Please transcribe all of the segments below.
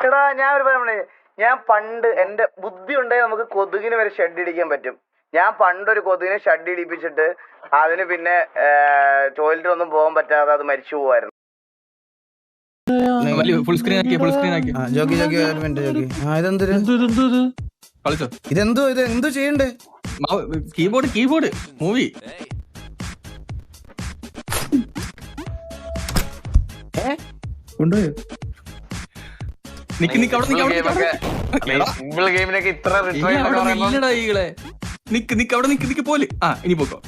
എടാ ഞാൻ ഒരു പറയാം ഞാൻ പണ്ട് എന്റെ ബുദ്ധി ഉണ്ടെങ്കിൽ നമുക്ക് കൊതുകിന് വരെ ഷെഡ് ഇടിക്കാൻ പറ്റും. ഞാൻ പണ്ടൊരു കൊതുകിനെ ഷെഡ് ഇടിപ്പിച്ചിട്ട് അതിന് പിന്നെ ടോയ്ലറ്റിൽ ഒന്നും പോകാൻ പറ്റാതെ അത് മരിച്ചു പോവായിരുന്നു. ഫുൾ സ്ക്രീൻ ആക്കി ഫുൾ സ്ക്രീൻ ആക്കി ആ, ജോക്കി ജോക്കി ഒരു മിനിറ്റ് ജോക്കി. ആ ഇതെന്തൊരു എന്ത് ഇത് എന്ത് ഇത് കളിച്ചോ? ഇതെന്തോ ഇത് എന്തോ ചെയ്യണ്ടേ? കീബോർഡ് കീബോർഡ് മൂവി കൊണ്ടുപോയോ? നിക്ക് നിക്ക് അവിടെ നിക്ക് അവിടെ നിക്ക്, അവിടെ നിക്ക്. എടാ, സിമ്പിൾ ഗെയിമിനൊക്കെ ഇത്ര ഇനി റിട്രൈ അവിടെ ഇല്ലടാ ഈകളെ. നിക്ക് നിക്ക് അവിടെ നിക്ക് നിക്ക് പോലെ. ആ ഇനി പോക്കോ.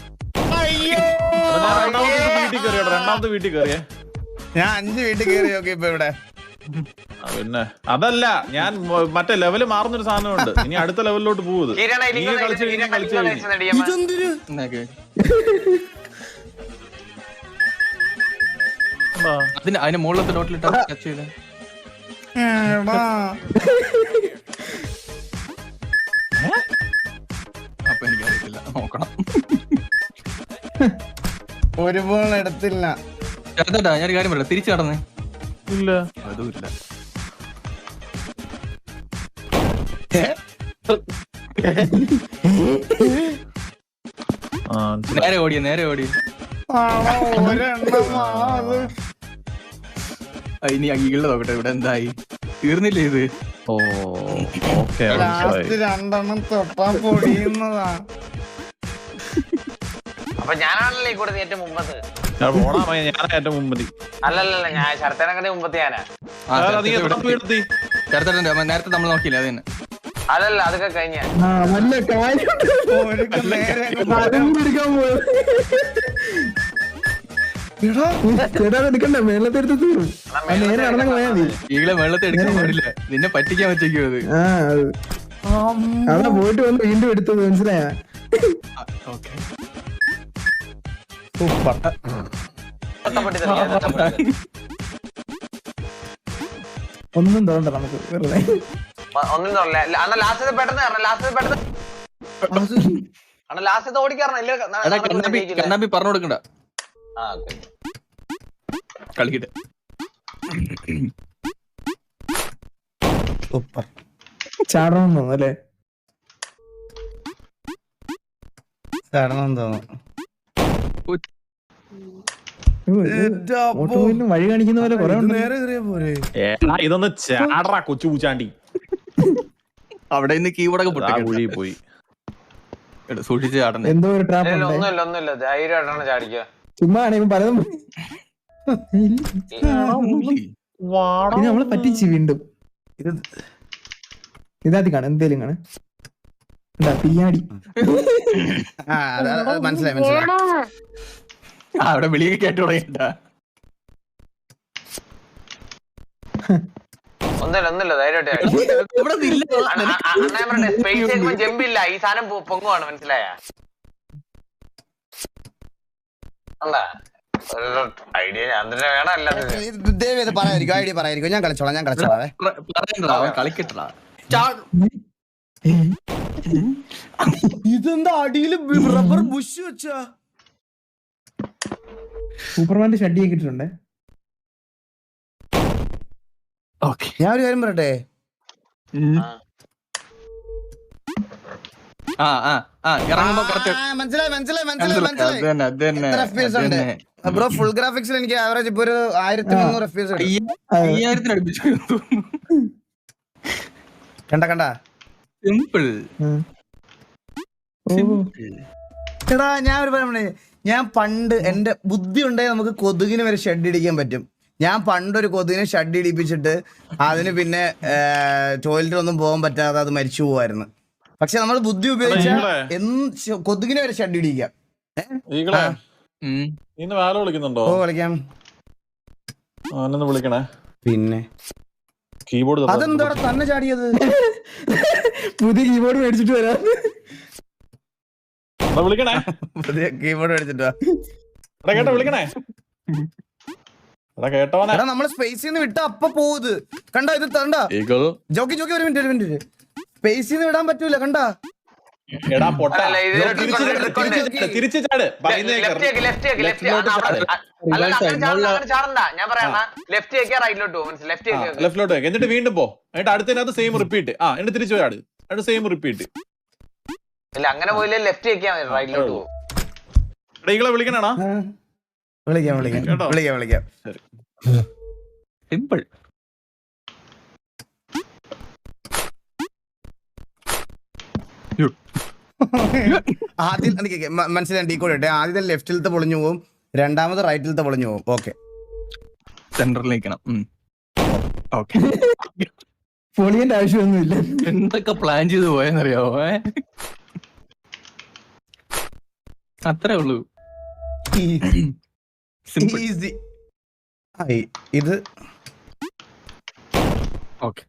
രണ്ടാമത്തെ വീട്ടിൽ കയറിയോ ഞാൻ അഞ്ച് വീട്ടിൽ കയറി നോക്കി ഇപ്പൊ ഇവിടെ. പിന്നെ. അതല്ല ഞാൻ മറ്റേ ലെവൽ മാറുന്നൊരു സാധനമുണ്ട്. ഇനി അടുത്ത ലെവലിലോട്ട് പോകുന്നത് കിരണ നീ കളിച്ച് കഴിഞ്ഞാൽ കളിച്ച് കഴിഞ്ഞു. ഇതെന്തൊരു എന്നാക്ക്. എന്താ? അതിന് അതിന്റെ മുകളിലത്തെ നോട്ടിലിട്ടാ ടച്ച് ചെയ്ത്. അപ്പൊ എനിക്ക് അറിയത്തില്ല. നോക്കണം. ഒരു ബോൾ എടുത്തില്ല. ചേട്ടാ ഞാനൊരു കാര്യം പറയാം തിരിച്ചു നടന്നേ ഇല്ല. അതുമില്ല. നേരെ ഓടിയ നേരെ ഓടിയ. ഒരെണ്ണം ആ, അത്. ഇനി അംഗീകരിച്ചു നോക്കട്ടെ ഇവിടെ എന്തായി? തീർന്നില്ലേ ഇത്? ഓ ഓക്കെ മനസ്സിലായി ലാസ്റ്റ് രണ്ടെണ്ണം തൊട്ടാ പൊടിയുന്നതാ. അപ്പൊ ഞാനാണല്ലോ ഈ കൂടെ ഏറ്റവും മുമ്പത്ത്. ഞാൻ പോണാ മതി, ഞാനാ ഏറ്റവും മുമ്പതി അല്ലല്ല ഞാൻ ശരത്തേനൊക്കെ മുമ്പത്ത് ഞാനാ. നേരത്തെ നമ്മൾ നോക്കിയില്ല അത് തന്നെ. അതല്ല അതൊക്കെ കഴിഞ്ഞ. പോയോ ചേട്ടാ അത് എടുക്കണ്ട. മേളത്തെ എടുത്ത് തീരും ആ, നേരെ നടന്നങ്ങ് പോയാ മതി ഈകളെ വെള്ളത്തെ എടുക്കാൻ പാടില്ല നിന്നെ പറ്റിക്കാൻ പറ്റിക്കോ അത്. ആ അത്. അവിടെ പോയിട്ട് വന്ന് വീണ്ടും എടുത്തത് മനസ്സിലായ? ഓക്കെ. ഒന്നും തോന്നണ്ട നമുക്ക് വെറുതെ. ഒന്നും തോന്നില്ല ലാസ്റ്റ് പെട്ടെന്ന് ലാസ്റ്റ് പെട്ടെന്ന്. ലാസ്റ്റ് ഓടിക്കാറണം ഇല്ല എടാ പറഞ്ഞു കൊടുക്കണ്ട. ആ, okay. കളിക്കട്ടെ. സൂപ്പർ. ചാടണം തോന്നുന്നു. അല്ലേ ചാടണം തോന്നുന്നു വഴി കാണിക്കുന്ന പോലെ കുറെ ഇതൊന്ന് ചാടറാ കൊച്ചു പൂച്ചാണ്ടി. അവിടെ നിന്ന് കീബോർഡൊക്കെ പൊട്ടി പോയി എടാ, സൂക്ഷിച്ച് ചാടണം. എന്തോ ഒരു ട്രാപ്പ് ഒന്നുമില്ല ഒന്നുമില്ല. ധൈര്യമായിട്ടാണ് ചാടിക്കുക. ചുമ്മാ ആണെങ്കിൽ പലതും പിന്നെ നമ്മളെ പറ്റിച്ച് വീണ്ടും. ഇത് കാണ കാണും. എന്തേലും കാണും. പിയാടി മനസ്സിലായി മനസ്സിലായി. ആ, അവിടെ വിളിയൊക്കെ കേട്ടു തുടങ്ങിട്ടാ ഒന്നുമില്ല ഒന്നുമില്ല ധൈര്യമായിട്ട് അണ്ണ- പറഞ്ഞെ, ചെയ്യുമ്പോ ജമ്പില്ല ഈ സാധനം പൊ- പൊങ്ങുവാണ് മനസ്സിലായ? ഐഡിയ ഞാൻ തന്നെ വേണം അല്ലാതെ ദയവ് ഇത് പറയാതിരിക്കും ഐഡിയ ഞാൻ കളിച്ചോളാം ഞാൻ കളിച്ചോളാം പറയണ്ടടാ അവൻ കളിക്കട്ടടാ. ചാ- ഇതെന്താ അടിയിൽ റബ്ബർ ബുഷ് വെച്ചാ? സൂപ്പർമാന്റെ ഷഡ്ഡി കിട്ടിട്ടുണ്ട് ഓക്കേ. ഞാൻ ഒരു കാര്യം പറയട്ടെ. ആ. ആ ആ ഇറങ്ങുമ്പോ കുറച്ച് മനസ്സിലായി മനസ്സിലായി മനസ്സിലായി അത് തന്നെ അത് തന്നെ എത്ര FPS അത് ഉണ്ട്? തന്നെ. ബ്രോ ഫുൾ ഗ്രാഫിക്സിൽ എനിക്ക് ആവറേജ് ഇപ്പൊ ഒരു ആയിരത്തി മുന്നൂറ് എഫ് എസ് അയ്യ- അയ്യായിരത്തിന് അടുപ്പിച്ചു. കണ്ട കണ്ട. സിമ്പിൾ ഓ. എടാ ഞാൻ ഒരു പറയണേ ഞാൻ പണ്ട് എന്റെ ബുദ്ധി ഉണ്ടെങ്കിൽ നമുക്ക് കൊതുകിന് വരെ ഷെഡ് ഇടിക്കാൻ പറ്റും. ഞാൻ പണ്ടൊരു കൊതുകിനെ ഷെഡ് ഇടിപ്പിച്ചിട്ട് അതിന് പിന്നെ ടോയ്ലറ്റിൽ ഒന്നും പോകാൻ പറ്റാതെ അത് മരിച്ചു പോവായിരുന്നു. പക്ഷെ നമ്മൾ ബുദ്ധി ഉപയോഗിച്ച കൊതുകിനെ വരെ ഷഡ് ഇടിക്കാം വിളിക്കുന്നുണ്ടോ? ഓ വിളിക്കാം. വിളിക്കണേ. പിന്നെ. കീബോർഡ് അതെന്താ തന്നെ ചാടിയത്? പുതിയ കീബോർഡ് മേടിച്ചിട്ട് വരാം. വിളിക്കണേ. പുതിയ കീബോർഡ് മേടിച്ചിട്ട്. കേട്ടോ വിളിക്കണേ. എടാ നമ്മൾ സ്പേസിൽ നിന്ന് വിട്ട അപ്പൊ പോവുത് കണ്ടോ ഇത് തണ്ടോ ജോക്കി ജോക്കി ഒരു മിനിറ്റ് ഒരു മിനിറ്റ് സ്പേസിൽ നിന്ന് വിടാൻ പറ്റൂല കണ്ട? എടാ പൊട്ട. അല്ല, ഇത് തിരിച്ച് ചാട്, trick തിരിച്ച് ചാട്, തിരിച്ച് ചാട്. പറയുന്നേ ലെഫ്റ്റ് കേക്ക് ലെഫ്റ്റ് ലെഫ്റ്റ് Left-ലോട്ട് ചാട്. അല്ല അങ്ങനെ ചാടണ്ട അങ്ങനെ ചാടണ്ട ഞാൻ ലെഫ്റ്റ് കേക്ക് റൈറ്റിലോട്ട് പോകും ലെഫ്റ്റ് ആ, കേക്ക് ലെഫ്റ്റിലോട്ട് വെക്ക്. എന്നിട്ട് വീണ്ടും പോ. എന്നിട്ട് അടുത്തതിനകത്ത് സെയിം റിപ്പീറ്റ് ആ എന്നിട്ട് തിരിച്ചു ചാട്. എന്നിട്ട് സെയിം റിപ്പീറ്റ് ഇല്ല അങ്ങനെ പോയില്ലേ ലെഫ്റ്റ് കേക്ക് റൈറ്റിലോട്ട് പോകും എടാ ഈകളെ വിളിക്കണേടാ. വിളിക്കാം വിളിക്കാം. കേട്ടോ? വിളിക്കാം വിളിക്കാം. സിമ്പിൾ. ആദ്യം മനസ്സിലായി ഡീ കോഡ് ഇട്ടെ ആദ്യത്തെ ലെഫ്റ്റിലത്തെ പൊളിഞ്ഞു പോകും രണ്ടാമത് റൈറ്റിലത്തെ പൊളിഞ്ഞു പോകും ഓക്കെ സെന്ററിൽ നിൽക്കണം ഓക്കെ പൊളിയന്റെ ആവശ്യമൊന്നുമില്ല. എന്തൊക്കെ പ്ലാൻ ചെയ്ത് പോയെന്നറിയാവോ? അത്രേ ഉള്ളൂ. സിമ്പിൾ ഈസി ഇത് ഓക്കെ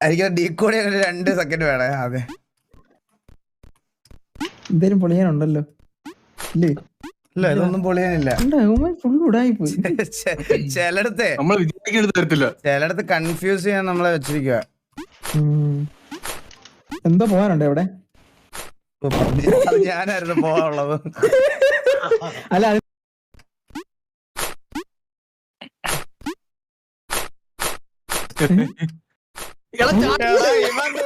എനിക്ക് ഡീ കോഡ് ചെയ്യാൻ രണ്ട് സെക്കൻഡ് വേണേ അതെ എന്തേലും പൊളിയാനുണ്ടല്ലോ. ഇല്ലേ? ഇല്ല ഇതൊന്നും പൊളിയാനില്ല. ഫുൾ ഉടായി പോയി ചെ- നമ്മൾ വിചാരിക്കുന്നത് തരത്തില്ല. ചിലടത്ത് കൺഫ്യൂസ് ചെയ്യാൻ നമ്മളെ വെച്ചിരിക്കുക എന്താ പോകാനുണ്ട് എവിടെ അത് ഞാനായിരുന്നു പോകാനുള്ളത്. അല്ല അത്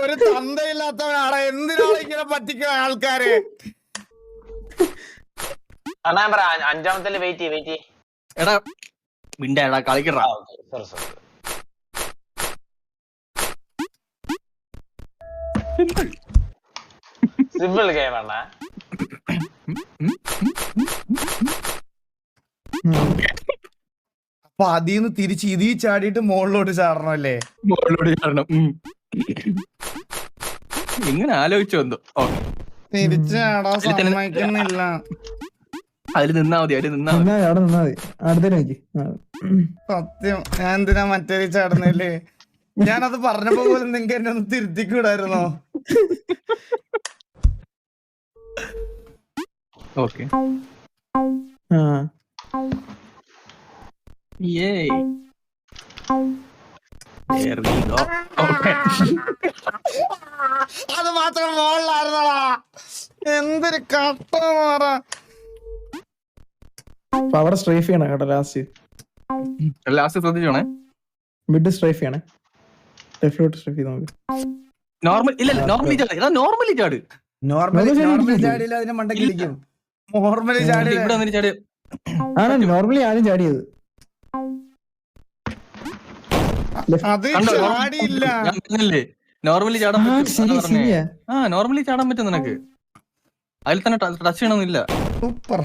ഒരു തന്തയില്ലാത്തവനാണ് എന്തിനാണ് ഇങ്ങനെ പറ്റിക്കുന്ന ആൾക്കാര്? അണ്ണാ അഞ്ചാമത്തെ വെയിറ്റ് ചെയ്യ് വെയിറ്റ് എടാ മിണ്ടാടാ കളിക്കടാ. സോറി സോറി സിമ്പിൾ ഗെയിം അണ്ണാ. അപ്പൊ അതിന്ന് തിരിച്ച് ഇതീ ചാടിയിട്ട് മുകളിലോട്ട് ചാടണമല്ലേ മുകളിലോട്ട് ചാടണം. ഇങ്ങനെ എങ്ങനെ ആലോചിച്ചു എന്തോ തിരിച്ച് ചാടാൻ അതിൽ സമ്മതിക്കുന്നില്ല. അതിൽ നിന്നാ മതി അതിൽ നിന്നാ മതി. അവിടെ നിന്നാ മതി. അടുത്തേക്ക് നോക്കി സത്യം. ഞാൻ എന്തിനാ മറ്റേ ചാടുന്നില്ലേ ഞാനത് പറഞ്ഞപ്പോ പോലും നിങ്ങക്ക് എന്നെ ഒന്ന് തിരുത്തിക്കൂടായിരുന്നോ? ഓക്കെ. ആ. Yay. There we go. Okay. അത് മാത്രം മോളിലായിരുന്നടാ. എന്തൊരു കട്ട മാറ അവിടെ സ്ട്രൈഫ് ചെയ്യണം കേട്ടോ ലാസ്റ്റ് ലാസ്റ്റ് ശ്രദ്ധിച്ചോണേ മിഡ് സ്ട്രൈഫ് ചെയ്യണേ. ലെഫ്റ്റിലോട്ട് സ്ട്രൈഫ് ചെയ്ത് നോക്ക്. നോർമൽ ഇല്ല നോർമലി ചാട്. ഇതാ നോർമലി ചാട്. നോർമലി നോർമലി ചാടിയില്ല അതിനെ മണ്ടക്കി ഇടിക്കും നോർമലി ചാടി ഇവിടെ വന്നിട്ട് ചാടി. ആണ് നോർമലി ആരും ചാടിയത്? നോർമലി ചാടാൻ ആ പറ്റും. പറഞ്ഞേ. ആ നോർമലി ചാടാൻ പറ്റും നിനക്ക്. അതിൽ തന്നെ ടച്ച് ചെയ്യണമെന്നില്ല. സൂപ്പർ.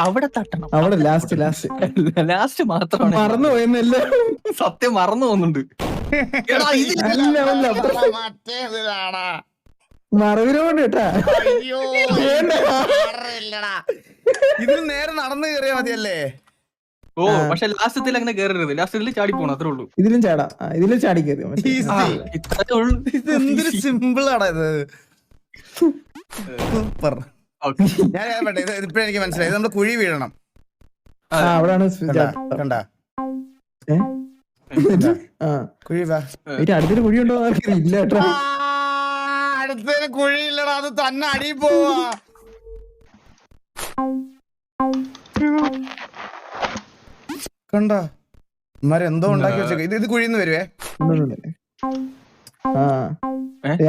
അവിടെ- തട്ടണം. അവിടെ ലാസ്റ്റ് ലാസ്റ്റ് ലാസ്റ്റ് മാത്രമാണ്. മറന്നു പോയെന്നല്ല? സത്യം മറന്നു പോകുന്നുണ്ട്. മറവിനോണ്ട് കേട്ടാ. ഇതിന് നേരെ നടന്നു കയറിയാ മതിയല്ലേ? ഓ പക്ഷെ ലാസ്റ്റത്തിൽ അങ്ങനെ കയറരുത് ലാസ്റ്റത്തിൽ ചാടി പോണം അത്രേ ഉള്ളൂ. ഇതിലും ചാടാ. ഇതിലും ചാടി മതി. Easy. ഇത്രേ ഉള്ളൂ. ഇത് എന്തൊരു സിമ്പിൾ ആണ് ഇത്. ഞാൻ ഇപ്പഴേ എനിക്ക് മനസ്സിലായി. ഇത് നമ്മൾ കുഴി വീഴണം. ആ അവിടാണ് കണ്ടാ കുഴി അടുത്തൊരു കുഴി ഉണ്ടോ ഇല്ല കേട്ടോ. അടുത്തൊരു കുഴി ഇല്ലടാ. അത് തന്നെ അടി പോവാ. കണ്ടാ? എന്തോ ഉണ്ടാക്കി വെച്ചേ ഇത് ഇത് കുഴിന്ന് വരുവേ.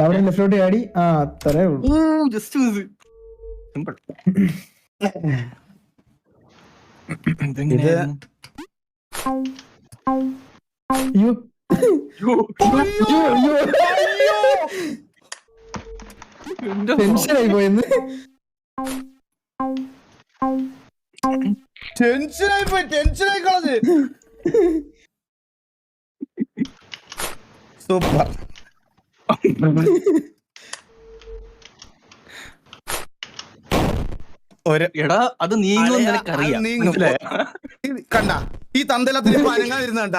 അവിടെ ലെഫ്റ്റോട്ട് ചാടി. ആ അത്രേ ഉള്ളൂ. ജസ്റ്റ് മിസ് സിമ്പിൾ അയ്യോ. അയ്യോ. അയ്യോ ടെൻഷനായി പോയെന്ന്. ടെൻഷനായി പോയി ടെൻഷനായി കളഞ്ഞ് സൂപ്പർ എടാ അത് നീങ്ങും. നിനക്കറിയാം കണ്ട ഈ തന്തലത്തിന് അനങ്ങാതിരുന്ന കണ്ട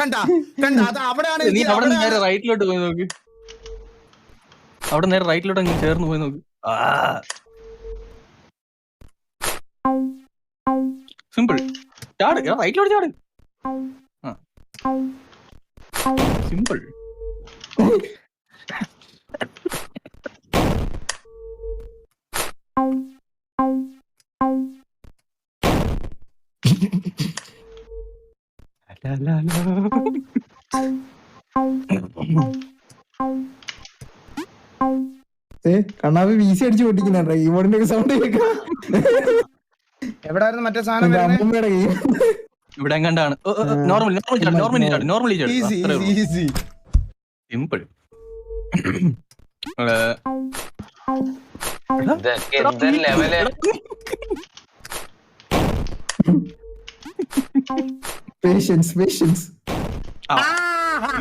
കണ്ട കണ്ട അത് അവിടെയാണ് നീ അവിടെ നേരെ റൈറ്റിലോട്ട് പോയി നോക്ക്. അവിടെ നേരെ റൈറ്റിലോട്ട് അങ്ങ് ചേർന്ന് പോയി നോക്ക്. സിമ്പിൾ ചാട്. എടാ ചാട്. സിമ്പിൾ കണ്ണാവ് വീസി അടിച്ചു പൊട്ടിക്കുന്നുണ്ടോ? ഈ ബോർഡിന്റെ ഒക്കെ സൗണ്ട് കേൾക്കാം. എവിടായിരുന്നു മറ്റേ സാധനം വരുന്നത് ഇവിടെ എങ്ങാണ്ടാണ് normal normal normally normally easy simple patience patience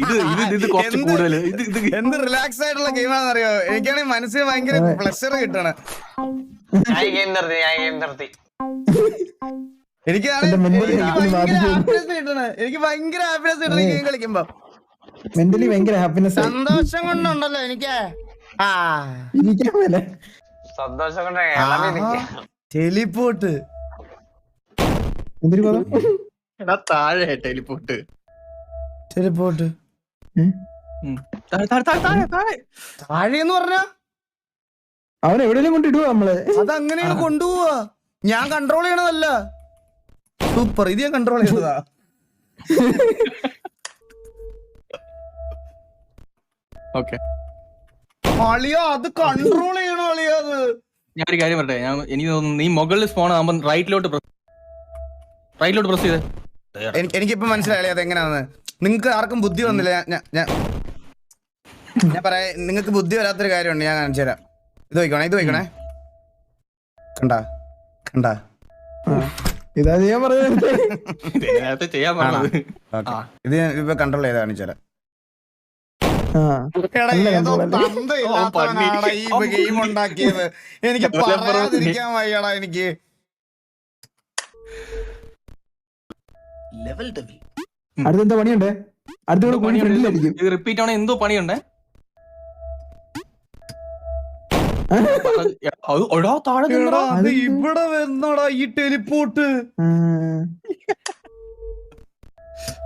ഇത് ഇത് ഇത് കുറച്ച് എന്ത്? കൂടുതൽ ഇത് ഇത് എന്ത് റിലാക്സ് ആയിട്ടുള്ള ഗെയിമാണെന്ന് അറിയോ എനിക്കാണെങ്കിൽ മനസ്സിന് ഭയങ്കര പ്ലഷർ കിട്ടണം. ഞാൻ ഗെയിം നിർത്തി ഞാൻ നിർത്തി. എനിക്ക് എനിക്ക് ഭയങ്കര ഹാപ്പിനെസ് കിട്ടണ ഗെയിം കളിക്കുമ്പോ. മെന്റലി ഭയങ്കര ഹാപ്പിനെസ് സന്തോഷം കൊണ്ടുണ്ടല്ലോ എനിക്ക്. ആ. സന്തോഷം കൊണ്ട് ടെലിപ്പോട്ട് എന്തൊരു പദം? എടാ താഴെ ടെലിപ്പോട്ട് ടെലിപ്പോട്ട് താഴെ താഴെ താഴെ താഴെ താഴെ. താഴെന്ന് പറഞ്ഞ? അവൻ എവിടെയെങ്കിലും കൊണ്ടിടുവോ നമ്മൾ? അത് അങ്ങനെയാണ് കൊണ്ടുപോവാ. ഞാൻ കൺട്രോൾ ചെയ്യണതല്ല. സൂപ്പർ ഇത് ഞാൻ കൺട്രോൾ ചെയ്തതാ. ഓക്കെ അളിയോ അത് കൺട്രോൾ ചെയ്യണോ അളിയോ അത്? ഞാൻ ഒരു കാര്യം പറയട്ടെ ഞാൻ എനിക്ക് തോന്നുന്നു നീ മുകളിൽ സ്പോൺ ആകുമ്പോ റൈറ്റിലോട്ട് റൈറ്റിലോട്ട് പ്രസ് ചെയ്തേ. എനിക്ക് എനിക്കിപ്പോ മനസ്സിലായി അത് എങ്ങനെയാന്ന് നിങ്ങക്ക് ആർക്കും ബുദ്ധി വന്നില്ല ഞാൻ ഞാൻ പറയാ നിങ്ങക്ക് ബുദ്ധി വരാത്തൊരു കാര്യമുണ്ട് ഞാൻ കാണിച്ചു തരാം ഇത് വയ്ക്കണേ ഇത് വയ്ക്കണേ. കണ്ട? കണ്ട. ഇതാ ചെയ്യാൻ പറഞ്ഞത്. നേരത്തെ ചെയ്യാൻ പറഞ്ഞത്. ഇത് ഞാൻ ഇപ്പൊ കൺട്രോൾ ചെയ്ത് കാണിച്ചു എടാ, നല്ല ഏതോ control ഈ ഗെയിം ഉണ്ടാക്കിയത്. എനിക്ക് പറയാതിരിക്കാൻ വയ്യടാ എനിക്ക്. അടുത്തെന്താ പണിയുണ്ടേ? അടുത്തൂടെ കൂടി ഫ്രണ്ടിലായിരിക്കും ഇത് റിപ്പീറ്റ് ആണോ എന്തോ പണിയുണ്ടേ? ഒഴോ താഴെ ഇവിടെ വന്നടാ ഈ ടെലിപ്പോട്ട്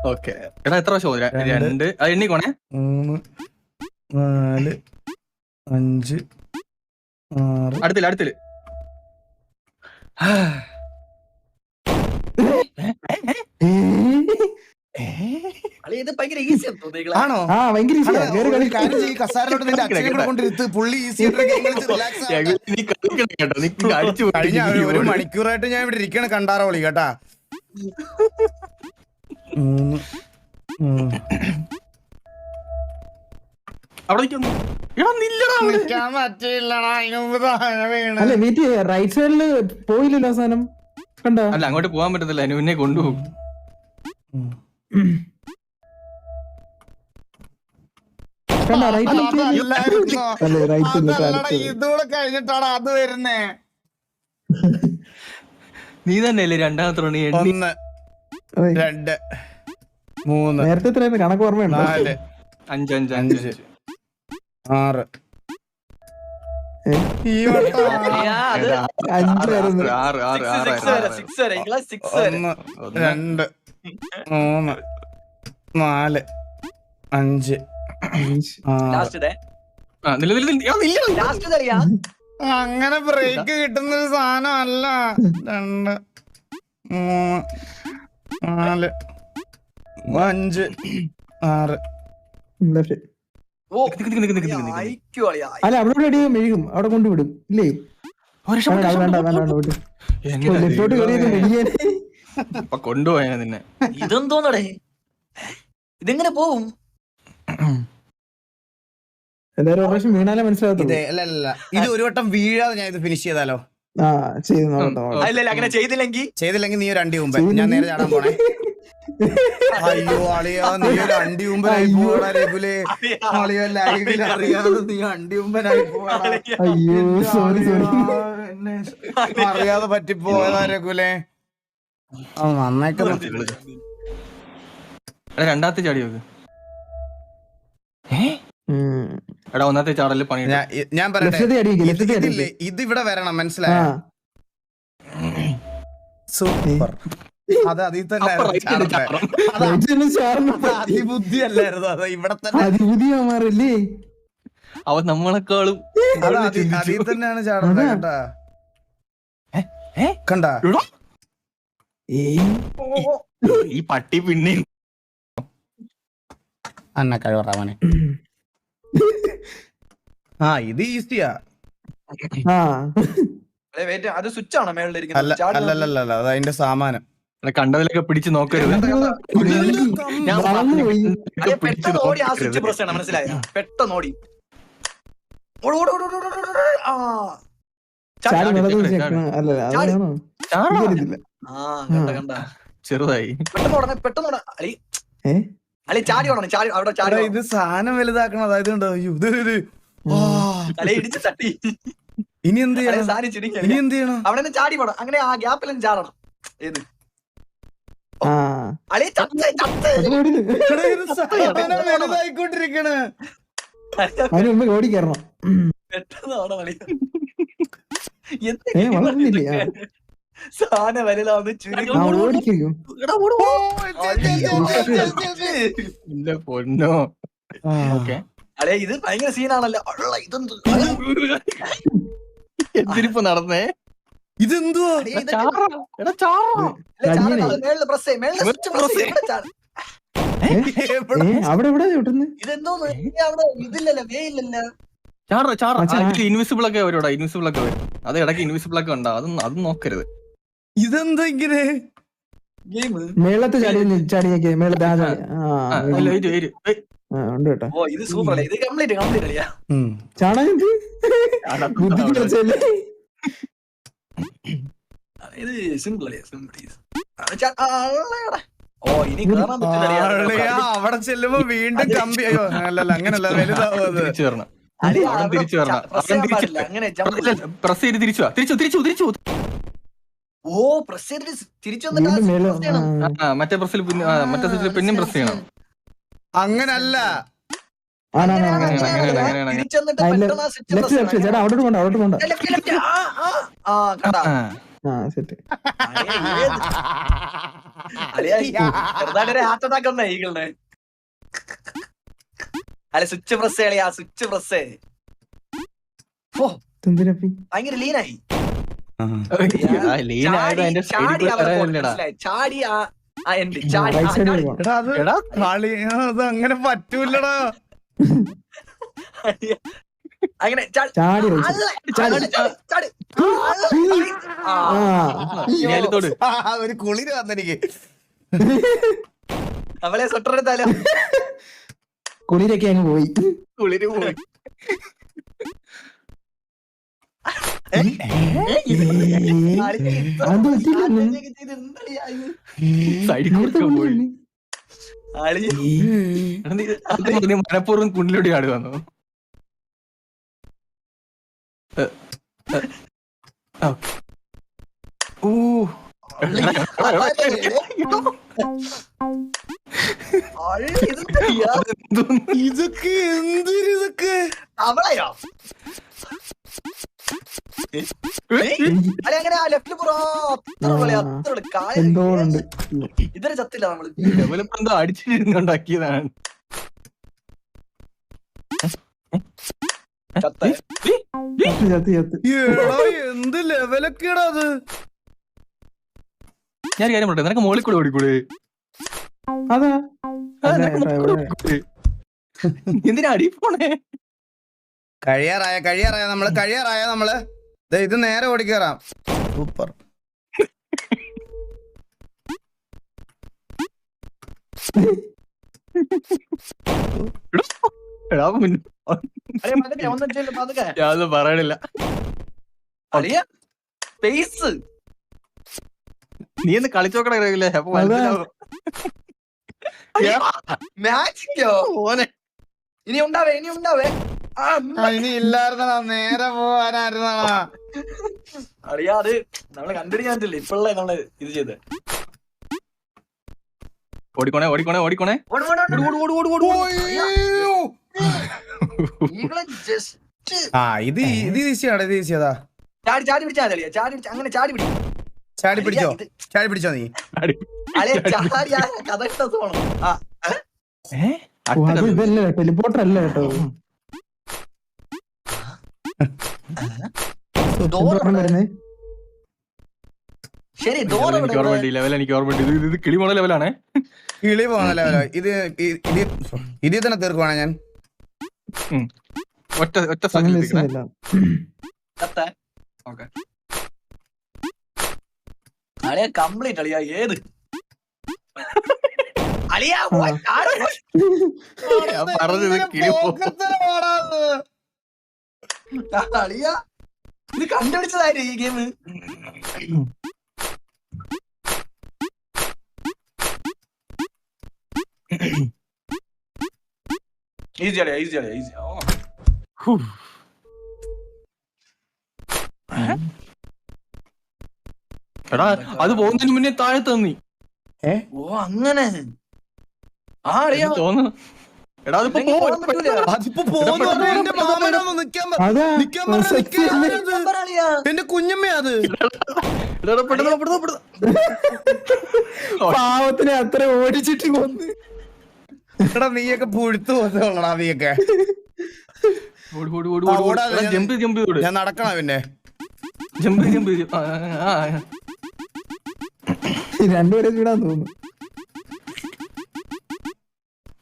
ഓക്കെ. എടാ എത്ര പ്രാവശ്യം രണ്ട് അത് എണ്ണിക്കോണേ. മൂന്ന് നാല് അഞ്ച് ആറ്. അടുത്തില്ല അടുത്തില്ല ഈസി ആണോ? ആ ഭയങ്കര ഒരു കഴിഞ്ഞ മണിക്കൂറായിട്ട് ഞാൻ ഇവിടെ ഇരിക്കണ കണ്ടാറ വിളി കേട്ടാ. അല്ല വീട്ടിൽ റൈറ്റ് സൈഡിൽ പോയില്ലല്ലോ സാധനം? കണ്ടോ? അല്ല അങ്ങോട്ട് പോകാൻ പറ്റത്തില്ല. അനുവിനെ കൊണ്ടുപോകും. ഇതൂടെ കഴിഞ്ഞിട്ടാണ് അത് വരുന്നേ. നീ തന്നെയല്ലേ രണ്ടാമത്തെ എണ്ണി ഒന്ന് രണ്ട് മൂന്ന് നേരത്തെ എത്രയായിരുന്നു കണക്ക് ഓർമ്മയുണ്ടോ? നാല് അഞ്ച് അഞ്ച് അഞ്ച് ആറ്. രണ്ട് മൂന്ന് നാല് അഞ്ച് അങ്ങനെ ബ്രേക്ക് കിട്ടുന്ന ഒരു സാധനം അല്ല. രണ്ട് മൂന്ന് നാല് അഞ്ച് ആറ്. അല്ല അവിടെ ഇവിടെ അടിയും മെഴുകും. അവിടെ കൊണ്ടുവിടും. ഇല്ലേ? ലെഫ്റ്റോട്ട് കയറിയത്. അപ്പൊ കൊണ്ടുപോയാ നിന്നെ. ഇതെന്തോന്നടേ? ഇതെങ്ങനെ പോവും? എന്തായാലും ഒരു പ്രാവശ്യം വീണാലേ ഇത് മനസ്സിലാകത്തുള്ളൂ ഒരു വട്ടം വീഴാതെ ഞാൻ ഇത് ഫിനിഷ് ചെയ്താലോ? ആ ചെയ്ത് നോക്കട്ടെ. അല്ലല്ല അങ്ങനെ ചെയ്തില്ലെങ്കിൽ ചെയ്തില്ലെങ്കിൽ നീ ഒരു അണ്ടി മുമ്പ് ഞാൻ നേരെ ചാടാൻ പോണേ. അയ്യോ അളിയാ നീ ഒരു അണ്ടി മുമ്പനായി പോടാ രഘുലേ. അളിയോ. ലൈവിൽ അറിയാതെ നീ അണ്ടി മുമ്പനായി അയ്യോ സോറി സോറി എന്നെ അറിയാതെ പറ്റിപ്പോയതാ രഘുലേ. രണ്ടാമത്തെ ചാടി നോക്ക്. എടാ ഒന്നാമത്തെ ചാടൽ പണി ഞാൻ ഞാൻ പറയട്ടെ. ഇത് ഇവിടെ വരണം മനസ്സിലായ? സൂപ്പർ. അത് അതിൽ തന്നെ അപ്പൊ right ൽ ചാടട്ടെ. ചാടണം. അതാ, right side ൽ അത് ഇവിടെ തന്നെ. അതിബുദ്ധിയാമാറല്ലേ അവൻ നമ്മളെക്കാളും അത് അതി- അതിൽ തന്നെയാണ് ചാടുന്നത് കണ്ടാ? കണ്ടാ? ഈ പട്ടി പിന്നെ അന്ന കഴിവറാവനെ ആ ഇത് ഈസിയാ. അത് സ്വിച്ച് ആണോ മേളിലിരിക്കുന്നത്? അത് അതിന്റെ സാമാനം. കണ്ടതിലൊക്കെ പിടിച്ചു നോക്കരുത്. ഞാൻ പെട്ടെന്ന് ഓടി ചെറുതായി. ചാടി ചാടി അവിടെ ചാടി ഇത് സാധനം വലുതാക്കണം. അതായത് തട്ടി. ഇനി എന്ത് ചെയ്യണം? ഇനി എന്ത് ചെയ്യണം? അവിടെ ചാടി പോണം. അങ്ങനെ ആ ഗ്യാപ്പിലും ചാടണം. ഏത്? അളി പെട്ടെന്ന് സാധനം വലുതാവുന്ന ചുരുക്കം പൊന്നോ. ഓക്കെ. അല്ലെ ഇത് ഭയങ്കര സീനാണല്ലോ. എന്തിരിപ്പോ നടന്നേ? ഇതെന്തുവാ? ഇൻവിസിബിൾ ഒക്കെ വരും ഇൻവിസിബിൾ ഒക്കെ വരും. അത് ഇടയ്ക്ക് ഇൻവിസിബിൾ ഒക്കെ ഉണ്ടാവും. അത് അത് നോക്കരുത്. ഇതെന്താ ഇങ്ങനെ മേളത്ത് ചാടി ചാടിയൊക്കെ മേളത്ത് ആ ചാടി. ആ ഉണ്ട്. കേട്ടോ. ഇത് സൂപ്പർ അല്ലേ ഇത് കംപ്ലീറ്റ് കംപ്ലീറ്റ് എന്ത് ചാടാ. ബുദ്ധിക്ക് കളിച്ചല്ലേ? ഇത് സിമ്പിൾ അളിയാ സിമ്പിൾ ഓ ഇനി കേറാൻ പറ്റില്ല അവിടെ ചെല്ലുമ്പോ വീണ്ടും കമ്പി അയ്യോ അല്ലല്ല അങ്ങനല്ല വലുതാവും തിരിച്ചു വരണം. തിരിച്ചു വരണം. അങ്ങനെ പ്രസ് ചെയ്ത് തിരിച്ചു. തിരിച്ചു തിരിച്ചു തിരിച്ചു. ഓ പ്രസ് ചെയ്തിട്ട് തിരിച്ചു മറ്റേ പ്രസ്സിൽ മറ്റേ സ്വിച്ചിൽ പിന്നെയും പ്രസ് ചെയ്യണം. അങ്ങനല്ല. അല്ല പ്രസ് ആ പ്രസ് ഭയങ്കര ലീനായി അങ്ങനെ പറ്റൂലടാ അങ്ങനെ ഒരു കുളിര് വന്നെനിക്ക്. അവളെ സ്വട്ടറെടുത്താലോ കുളിരൊക്കെ അങ്ങ് പോയി. കുളിര് പോയി. മനപ്പൂർവം കുണ്ടിലൂടെ ആടി വന്നു? ഇതൊക്കെ എന്തൊരു ഇതൊക്കെ? അവളെയോ? ഇതൊരു ചത്തില്ല നമ്മൾ. ഡെവലപ്പ് എന്തോ അടിച്ചിരുന്നുണ്ടാക്കിയതാണ്. എന്ത് ലെവലൊക്കെയാടാ ഞാൻ കാര്യം പറയട്ടെ നിനക്ക് മോളിക്കൂടെ ഓടിക്കൂടെ? എന്തിനാ അടി പോണേ? കഴിയാറായ കഴിയാറായ നമ്മൾ? കഴിയാറായ നമ്മൾ? ഇത് നേരെ ഓടിക്കേറാം. സൂപ്പർ. ഞാനൊന്നും പറയണില്ല. നീ ഒന്ന് കളിച്ചോക്കണ മാജിക്കോ ഓനെ ഇനി ഉണ്ടാവേ ഇനി ഉണ്ടാവേ ഇനി ഇല്ലായിരുന്നാ നേരെ പോവാനായിരുന്നാ അറിയാ അത് നമ്മൾ കണ്ടിരിക്കാൻ പറ്റില്ല ഇപ്പഴല്ലേ നമ്മൾ ഇത് ചെയ്ത്. ഓടിക്കോണേ ഓടിക്കോണേ ഓടിക്കോണേ. ആ ഇത് ഇത് ഈസിയാണ് ഇത് ഈസിയതാ ചാടി ചാടി പിടിച്ചാ മതി ചാടി അങ്ങനെ ചാടി പിടി ചാടി പിടിച്ചോ? ചാടി പിടിച്ചോ നീ? കഥ ഇഷ്ടം ടെലിപോർട്ടർ അല്ല കേട്ടോ. ശരി എനിക്ക് ഓർമ്മയുണ്ട് ഈ ലെവൽ എനിക്ക് ഓർമ്മയുണ്ട് ഇത് ഇത് കിളിമുള ലെവലാണേ കിളി പോകുന്ന ലെവലോ ഇത് ഇത് ഇതിൽ തന്നെ തീർക്കുവാണ് ഞാൻ. ഒറ്റ ഒറ്റ അളിയ കംപ്ലീറ്റ് അളിയ ഏത്? അളിയ പറഞ്ഞത് കിളി അളിയ ഇത് കണ്ടുപിടിച്ചതായിരുന്നു ഈ ഗെയിം ഈസി അളിയ ഈസി അളിയ ഈസി എടാ അത് പോകുന്നതിന് മുന്നേ താഴെ തന്നി. ഓ അങ്ങനെ. ആ അറിയാ തോന്നുന്നു. എടാ അതിപ്പോ ഇതെങ്ങനെ പോകും. പോകാൻ അതിപ്പോ പോകുന്ന എന്റെ മാമനൊന്ന് നിക്കാൻ പറ- നിക്കാൻ പറഞ്ഞാ സത്യം നിക്കാൻ അല്ലേ? ആരത്? നമ്പർ അളിയ എന്റെ കുഞ്ഞമ്മ അത്. പാവത്തിനെ അത്ര ഓടിച്ചിട്ട് കൊന്ന് എടാ നീയൊക്കെ പുഴുത്തു പോലടാ നീയൊക്കെ ഓടി, ഓടി, ഓടി, ആ, ഓടി, ഓടി. ഓടാതെ ഞാൻ- ജമ്പ് ജമ്പ് ചെയ്തോട്. ഞാൻ നടക്കണ പിന്നെ ജമ്പ് ജമ്പ് ആ, ആ, ആ. രണ്ടുപേരെ ചൂടാന്ന് തോന്നുന്നു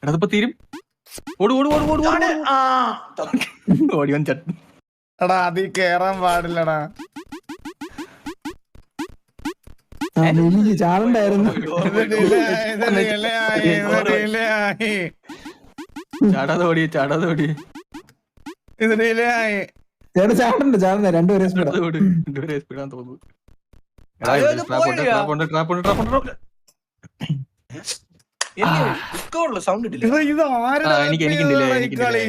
എടാ അതിപ്പോ തീരും ഓടി ഓടി ഓടി ഓടി ഓടി ആ ഓടി വൻ ചട്ട് എടാ അതിൽ കേറാൻ പാടില്ലടാ. ചാടണ്ടായിരുന്നു. delay ആയി, ഇത് delay ആയി. ചേട്ടാ ചാടണ്ട ചാടണ്ട. രണ്ടുപേരെ സ്പീഡാ ചാടാതെ ഓടി രണ്ടുപേരെ സ്പീഡാന്ന് തോന്നുന്നു. trap ഉണ്ട്, trap ഉണ്ട്, trap ഉണ്ട്, trap ഉണ്ട്. എനിക്ക് സൗണ്ട് ഇട്ടില്ല. ഇത് ഇത് ആ, എനിക്ക്- എനിക്കുണ്ടല്ലേ?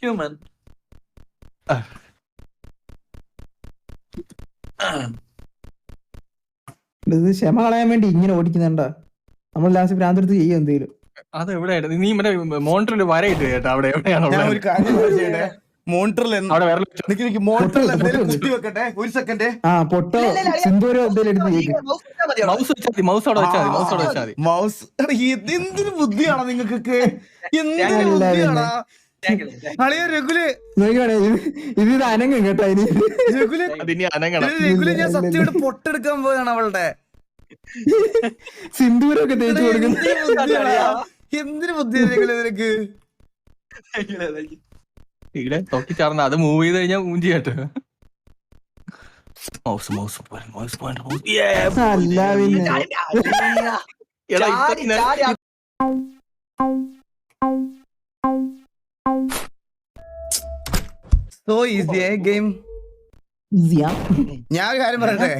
ഹ്യൂമൻ ഇത് ക്ഷമ കളയാൻ വേണ്ടി ഇങ്ങനെ ഓടിക്കുന്നുണ്ടോ? നമ്മൾ ലാസ്റ്റ് ഭ്രാന്തെടുത്ത് ചെയ്യും എന്തെങ്കിലും അത് എവിടെയായിരുന്നു നീ മറ്റേ മോണിറ്ററിൽ വരയിട്ട് കേട്ടോ അവിടെ എവിടെയാണ് ഞാൻ ഒരു കാര്യം മോണിറ്ററിൽ മോണിറ്ററിൽ എന്തെങ്കിലും കുത്തി വെക്കട്ടെ ഒരു സെക്കൻഡ് ആ പൊട്ടോ സിന്ദൂരം മൗസ് എന്തൊരു ബുദ്ധിയാണോ നിങ്ങൾക്കൊക്കെ. എന്തൊരു അല്ല, ബുദ്ധിയാണോ അളിയ രഘുൽ. ഇത് അനങ്ങും കേട്ടോ ഇനി. രഘുൽ രഘുൽ ഞാൻ സത്യമായിട്ട് പൊട്ടെടുക്കാൻ പോയതാണ് അവളുടെ. സിന്ദൂരൊക്കെ തേച്ച് കൊടുക്കുന്നു. എന്തിനു ബുദ്ധിയാണ് രഘുൽ നിനക്ക് ഇവിടെ തൊക്കി ചാർന്ന അത് മൂവ് ചെയ്ത് കഴിഞ്ഞാൽ മൂഞ്ചി കേട്ടോ. മൗസ് മൗസ് മൗസ് എടാ സോ ഈസി ഗെയിം ഈസിയാ ഞാൻ ഒരു കാര്യം പറയട്ടെ?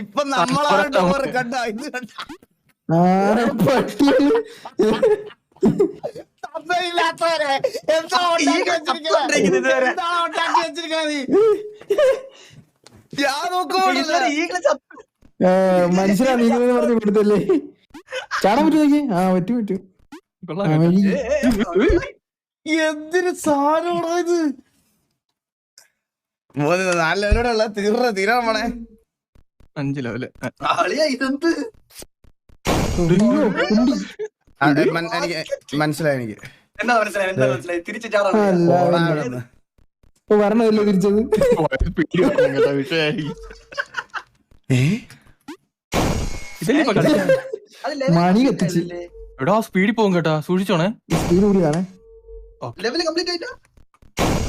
ഇപ്പൊ നമ്മളാണ് ഡോർ കണ്ട? ഇത് കണ്ട? തന്തയില്ലാത്തവരെ എന്താ ഉണ്ടാക്കി വെച്ചിരിക്കണേ? എന്താ ഉണ്ടാക്കി വെച്ചിരിക്കണേ നീ? ഞാൻ ആ, മനുഷ്യരാ നീങ്ങുന്നത് പറഞ്ഞ് കൊടുത്തല്ലേ ചാടാൻ പറ്റുമോ നോക്കി ആ പറ്റും പറ്റും. വഴി. സാധനമാണോ ഇത് നാല് ലെവലോടെ ഉള്ള തീർന്ന തീരാമണേ അഞ്ച് ലെവൽ അളിയ ഇതെന്ത്. എനിക്ക് മനസ്സിലായി എനിക്ക്. എന്താ മനസ്സിലായി എന്താ മനസ്സിലായി? തിരിച്ചു. ഇപ്പൊ പറഞ്ഞതല്ലേ തിരിച്ചത്? മണി കത്തിച്ച്. എടാ സ്പീഡിൽ പോകും കേട്ടാ. സൂക്ഷിച്ചോണേ. സ്പീഡ് കൂടിയാണേ ലെവൽ കംപ്ലീറ്റ് ആയിട്ടാ?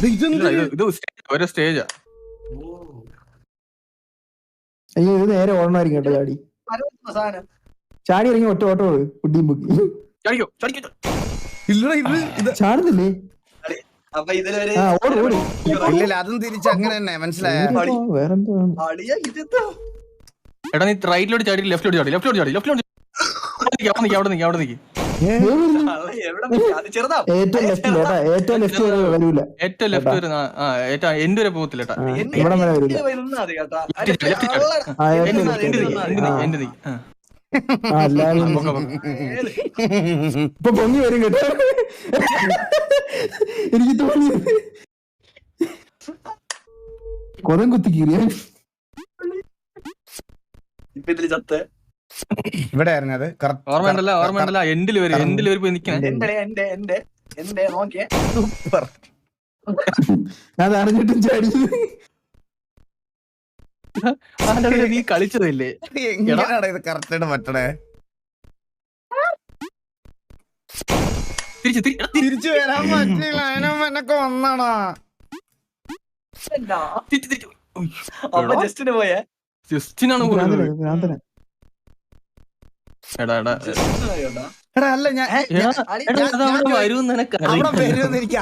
ഇത് ഇത് സ്റ്റേജ് അയ്യോ ഇത് നേരെ ഓടണമായിരിക്കും കേട്ടോ ചാടി. ചാടി ഇറങ്ങി ഒറ്റ ഓട്ടോ കുട്ടിയും പൊക്കി. ചടിക്കോ ചടിക്കോ. ഇല്ലടാ ഇത് ഇത് ചാടുന്നില്ലേ? ഓട് അതും തിരിച്ച് അങ്ങനെ തന്നെ മനസ്സിലായ? എടാ നീ റൈറ്റിലോട്ട് ചാടി ലെഫ്റ്റിലോട്ട് ചാടി ലെഫ്റ്റിലോട്ട് ചാടി ലെഫ്റ്റിലോട്ട് അവിടെ നിക്ക് അവിടെ നിൽക്കാ? ഏറ്റവും ലെഫ്റ്റ് വരുന്ന ഏറ്റവും എന്റെ വരെ പോകത്തില്ല കേട്ടാ. എന്റെ എന്റെ ഇപ്പൊ പൊങ്ങി വരും കേട്ടോ. എനിക്ക് തോന്നിയത് കൊതം കുത്തി ഇവിടെ ആയിരുന്നു അത്. ഓർമ്മയുണ്ടല്ലോ ഓർമ്മയുണ്ടല്ലോ എൻഡിൽ വരും എൻഡിൽ വരും പോയി നിൽക്കണം. അത് അറിഞ്ഞിട്ടും നീ കളിച്ചതില്ലേ? എങ്ങനെയാണ് ഇത് കറക്റ്റ് പറ്റണേ? തിരിച്ചു തിരിച്ചു വരാൻ പറ്റില്ല. എന്നൊക്കെ വന്നാണോ അപ്പൊ ജസ്റ്റിനാണ് പോയത്. അല്ല ഞാൻ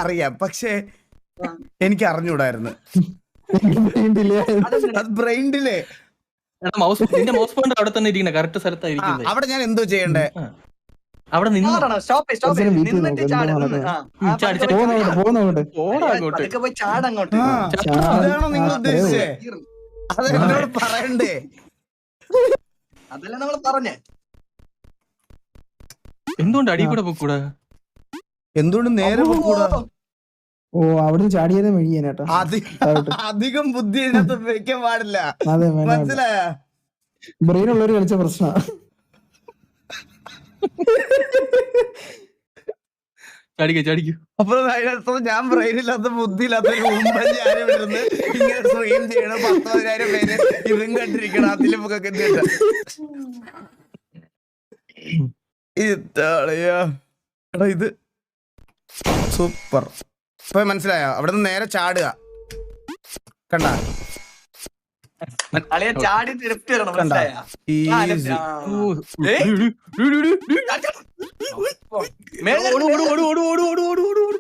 അറിയാം പക്ഷെ എനിക്ക് അറിഞ്ഞൂടായിരുന്നു മൗസ് നിന്റെ മൗസ് അവിടെ തന്നെ അവിടെ ഞാൻ എന്തോ ചെയ്യണ്ടേ? അവിടെ അതാണോ നിങ്ങൾ ഉദ്ദേശിച്ചേ? അത് പറയണ്ടേ? അതല്ലേ നമ്മൾ പറഞ്ഞേ. എന്തുകൊണ്ട് അടി കൂടെ പോക്കൂടെ? എന്തുകൊണ്ട് നേരെ പോക്കൂടാ? ഓ അവിടുന്ന് ചാടിയത് മെഴിയാനേട്ടാ അധി- അധികം ബുദ്ധി ഇതിനകത്ത് വെക്കാൻ പാടില്ല. അതെ വേണം മനസ്സിലായ? ബ്രെയിൻ ഉള്ളവര് കളിച്ച പ്രശ്ന. ചാടിക്കോ ചാടിക്കോ. അപ്പൊ അതിനർത്ഥം ഞാൻ ബ്രെയിനില്ലാത്ത ബുദ്ധി ഇല്ലാത്ത ഇരുന്ന് ഇങ്ങനെ സ്ട്രീം ചെയ്യണ പത്തോതിനായിരം പേര് ഇതും കണ്ടിരിക്കണം. അതിലും ഒക്കെ ഇതാളയാ എടാ ഇത് സൂപ്പർ. ഇപ്പൊ മനസ്സിലായോ അവിടെ നിന്ന് നേരെ ചാടുക കണ്ട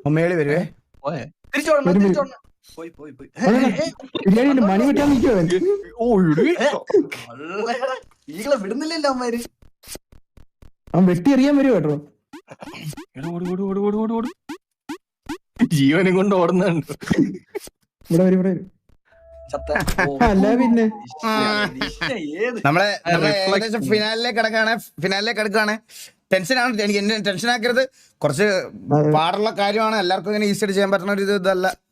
മേളി വരുവേ മണി വെട്ടാൻ നിൽക്കുവൻ വിടുന്നില്ലല്ലോ അവൻ വെട്ടി എറിയാൻ വരുവാട്ടോ ജീവനും കൊണ്ട് ഓടുന്നുണ്ട്. ഇവിടെ വരും ഇവിടെ വരും. ചത്ത. ഓ. അല്ല പിന്നെ. നമ്മളെ നമ്മളെ reflect ഏകദേശം ഫിനാലിലേക്ക് കിടക്കാണ് ഫിനാലിലേക്ക് കിടക്കാണ് ടെൻഷനാണ് എനിക്ക് എന്നെ ടെൻഷൻ ആക്കരുത്. കുറച്ച് പാടുള്ള കാര്യമാണ്. എല്ലാവർക്കും ഇങ്ങനെ ഈസി ചെയ്യാൻ പറ്റുന്ന ഒരു ഇത് ഇതല്ല.